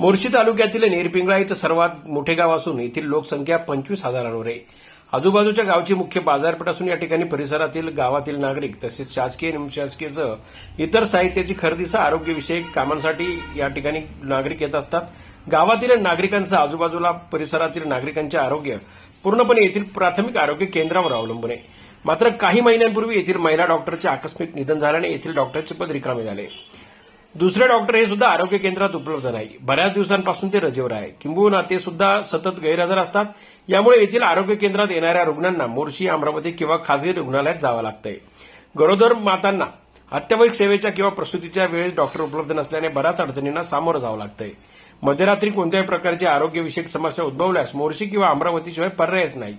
मोर्शी तालुक्यातील नेरपिंगळा इथं सर्वात मोठे गाव असून येथील लोकसंख्या पंचवीस हजारांवर आहे. आजूबाजूच्या गावची मुख्य बाजारपेठ असून या ठिकाणी परिसरातील गावातील नागरिक तसेच शासकीय निमशासकीयसह इतर साहित्याची खरेदीसह आरोग्यविषयक कामांसाठी या ठिकाणी नागरिक येत असतात. गावातील नागरिकांचं आजूबाजूला परिसरातील नागरिकांचे आरोग्य पूर्णपणे येथील प्राथमिक आरोग्य केंद्रावर अवलंबून आहे. मात्र काही महिन्यांपूर्वी येथील महिला डॉक्टरचे आकस्मिक निधन झाल्याने येथील डॉक्टरचे पद रिकामे झाले. दुसरे डॉक्टर हे सुद्धा आरोग्य केंद्रात उपलब्ध नाही. बऱ्याच दिवसांपासून ते रजेवर आहे. किंबहुना ते सुद्धा सतत गैरहजर असतात. यामुळे येथील आरोग्य केंद्रात येणाऱ्या रुग्णांना मोर्शी अमरावती किंवा खासगी रुग्णालयात जावं लागतंय. गरोदर मातांना अत्यावश्यक सेवेच्या किंवा प्रसूतीच्या वेळेस डॉक्टर उपलब्ध नसल्याने बऱ्याच अडचणींना सामोरं जावं लागतंय. मध्यरात्री कोणत्याही प्रकारची आरोग्यविषयक समस्या उद्भवल्यास मोर्शी किंवा अमरावतीशिवाय पर्यायच नाही.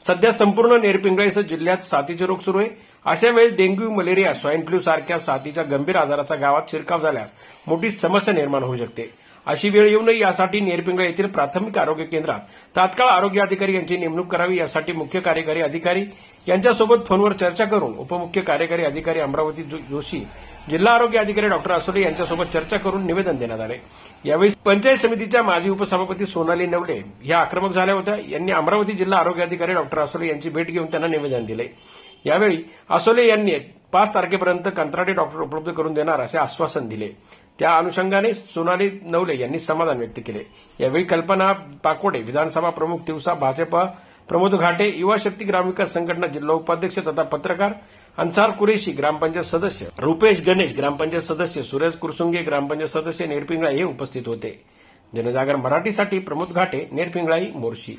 सध्या संपूर्ण नेरपिंगळाईसह जिल्ह्यात साथीचे रोग सुरू आहे. अशा वेळेस डेंग्यू मलेरिया स्वाईन फ्लू सारख्या साथीच्या गंभीर आजाराचा गावात शिरकाव झाल्यास मोठी समस्या निर्माण होऊ शकते. अशी वेळ येऊ नये यासाठी नेरपिंगळा येथील प्राथमिक आरोग्य केंद्रात तात्काळ आरोग्य अधिकारी यांची नेमणूक करावी यासाठी मुख्य कार्यकारी अधिकारी यांच्यासोबत फोनवर चर्चा करून उपमुख्य कार्यकारी अधिकारी अमरावती जोशी जिल्हा आरोग्य अधिकारी डॉक्टर असोले यांच्यासोबत चर्चा करून निवेदन देण्यात आले. यावेळी पंचायत समितीच्या माजी उपसभापती सोनाली नवले ह्या आक्रमक झाल्या होत्या. यांनी अमरावती जिल्हा आरोग्य अधिकारी डॉक्टर असोले यांची भेट घेऊन त्यांना निवेदन दिले. यावेळी असोले यांनी पाच तारखेपर्यंत कंत्राटी डॉक्टर उपलब्ध करून देणार असे आश्वासन दिले. त्या अनुषंगाने सोनाली नवले यांनी समाधान व्यक्त केले. यावेळी कल्पना पाकोडे विधानसभा प्रमुख दिवसा भाजपा प्रमोद घाटे युवा शक्ती ग्रामविकास संघटना जिल्हा उपाध्यक्ष तथा पत्रकार अन्सार कुरेशी ग्रामपंचायत सदस्य रुपेश गणेश ग्रामपंचायत सदस्य सुरेश कुरसुंगे ग्रामपंचायत सदस्य नेरपिंगळा हे उपस्थित होते. जनजागर मराठीसाठी प्रमोद घाटे नेरपिंगळाई मोर्शी.